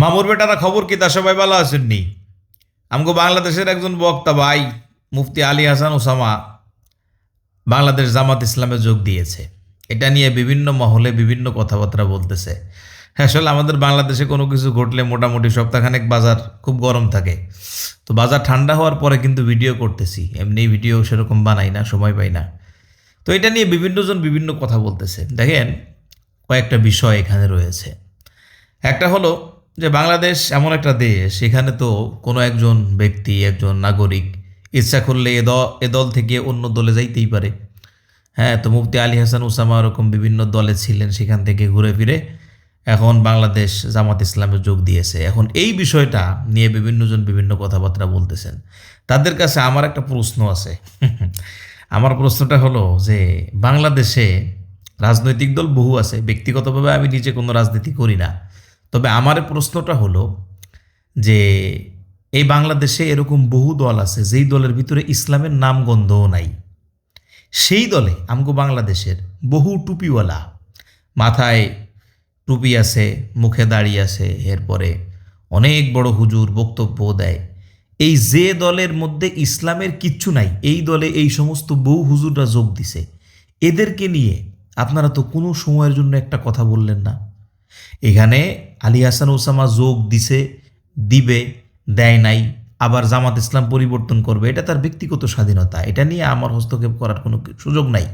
মামুর বেটারা খবর কি? তা সবাই ভালো আছেননি? আমগো বাংলাদেশের একজন বক্তা ভাই, মুফতি আলী হাসান ওসামা, বাংলাদেশ জামাত ইসলামে যোগ দিয়েছে। এটা নিয়ে বিভিন্ন মহলে বিভিন্ন কথাবার্তা বলতেছে। আসলে আমাদের বাংলাদেশে কোনো কিছু ঘটলে মোটামুটি সপ্তাহখানেক বাজার খুব গরম থাকে। তো বাজার ঠান্ডা হওয়ার পরে কিন্তু ভিডিও করতেছি। এমনি ভিডিও সেরকম বানাই না, সময় পাই না। তো এটা নিয়ে বিভিন্নজন বিভিন্ন কথা বলতেছে। দেখেন, কয়েকটা বিষয় এখানে রয়েছে। একটা হলো যে বাংলাদেশ এমন একটা দেশ, এখানে তো কোনো একজন ব্যক্তি, একজন নাগরিক ইচ্ছা করলে এ দল এ দল থেকে অন্য দলে যাইতেই পারে। হ্যাঁ তো মুফতি আলী হাসান উসামা ওরকম বিভিন্ন দলে ছিলেন সেখান থেকে ঘুরে ফিরে এখন বাংলাদেশ জামাত ইসলামে যোগ দিয়েছে। এখন এই বিষয়টা নিয়ে বিভিন্নজন বিভিন্ন কথাবার্তা বলতেছেন। তাদের কাছে আমার একটা প্রশ্ন আছে। আমার প্রশ্নটা হলো যে, বাংলাদেশে রাজনৈতিক দল বহু আছে, ব্যক্তিগতভাবে আমি নিজে কোনো রাজনীতি করি না। তবে আমার প্রশ্নটা হলো যে এই বাংলাদেশে এরকম বহু দল আছে, যেই দলের ভিতরে ইসলামের নাম গন্ধও নাই। সেই দলে আমগো বাংলাদেশের বহু টুপিওয়ালা, মাথায় টুপি আছে, মুখে দাঁড়িয়ে আছে, এরপরে অনেক বড় হুজুর বক্তব্য দেয়। এই যে দলের মধ্যে ইসলামের কিচ্ছু নাই, এই দলে এই সমস্ত বহু হুজুররা যোগ দিছে। এদেরকে নিয়ে আপনারা তো কোনো সময়ের জন্য একটা কথা বললেন না। এখানে আলী হাসান ওসামা যোগ দিছে, দিবে, দেয় নাই, আবার জামাত ইসলাম পরিবর্তন করবে। এটা তার ব্যক্তিগত স্বাধীনতা। এটা নিয়ে আমার হস্তক্ষেপ করার কোনো সুযোগ নাই।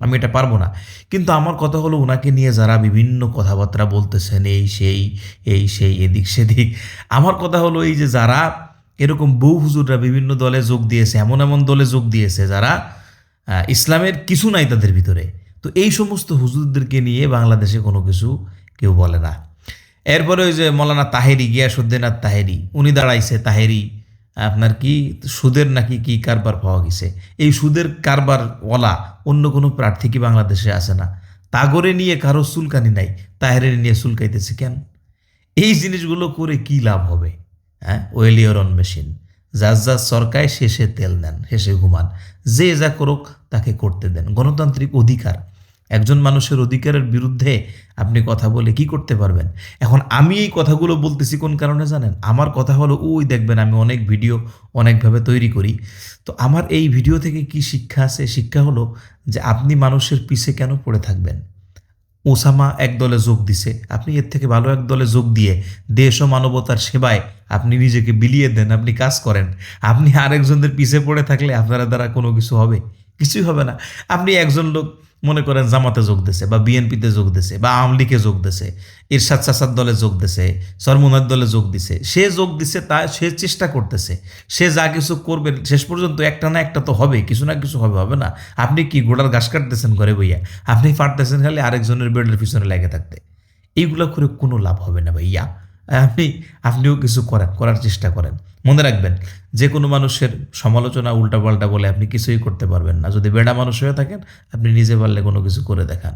আমি এটা পারব না। কিন্তু আমার কথা হলো ওনাকে নিয়ে যারা বিভিন্ন কথাবার্তা বলতেছেন, এই, সেই এই, সেই, এদিক, সেদিক, আমার কথা হলো এই যে যারা এরকম বহু হুজুররা বিভিন্ন দলে যোগ দিয়েছে, এমন এমন দলে যোগ দিয়েছে, যারা ইসলামের কিছু নাই তাদের ভিতরে। তো এই সমস্ত হুজুরদেরকে নিয়ে বাংলাদেশে কোনো কিছু কেউ বলে না। এরপরে ওই যে মৌলানা তাহেরি গিয়াসুদ্দিন আর তাহেরি উনি দাঁড়াইছে। তাহেরি, আপনার কি সুদের নাকি কি কারবার পাওয়া গেছে? এই সুদের কারবার ওলা অন্য কোনো প্রার্থী কি বাংলাদেশে আসে না? তাগরে নিয়ে কারও চুলকানি নাই, তাহেরের নিয়ে চুলকাইতেছে কেন? এই জিনিসগুলো করে কি লাভ হবে? হ্যাঁ ওয়েলিয়রন মেশিন যার যা সরকায় শেষে তেল দেন শেষে ঘুমান। যে যা করুক তাকে করতে দেন। গণতান্ত্রিক অধিকার। একজন মানুষের অধিকারের বিরুদ্ধে আপনি কথা বলে কি করতে পারবেন? এখন আমি এই কথাগুলো বলতেছি কোন কারণে জানেন? আমার কথা হলো, ওই দেখবেন আমি অনেক ভিডিও অনেকভাবে তৈরি করি। তো আমার এই ভিডিও থেকে কি শিক্ষা আছে? শিক্ষা হলো যে আপনি মানুষের পিছে কেন পড়ে থাকবেন? ওসামা এক দলে যোগ দিছে। আপনি এর থেকে ভালো এক দলে যোগ দিয়ে দেশ ও মানবতার সেবায় আপনি নিজেকে বিলিয়ে দেন, আপনি কাজ করেন। আপনি আরেকজনদের পিছে পড়ে থাকলে আপনার দ্বারা কোনো কিছু হবে? কিছুই হবে না। আপনি একজন লোক মনে করেন জামাতে যোগ দিছে, বা বিএনপিতে যোগ দিছে, বা আওয়ামী লীগে যোগ দিছে, ইরশাদ সাসাদ দলে যোগ দিছে, সরমুনার দলে যোগ দিছে, সে যোগ দিছে তা, সে চেষ্টা করতেছে, সে যা কিছু করবে, শেষ পর্যন্ত একটা না একটা তো হবে, কিছু না কিছু হবে হবে না। আপনি কি গোড়ার ঘাস কাটতেছেন ঘরে বইয়া? আপনি পারতেছেন খালি আরেকজনের বেডের পিছনে লেগে থাকতে। এইগুলো করে কোনো লাভ হবে না ভাইয়া। আপনি, আপনিও কিছু করেন, করার চেষ্টা করেন। মনে রাখবেন, যে কোনো মানুষের সমালোচনা উল্টাপাল্টা বলে আপনি কিছুই করতে পারবেন না। যদি বেড়া মানুষ হয়ে থাকেন, আপনি নিজে পারলে কোনো কিছু করে দেখান।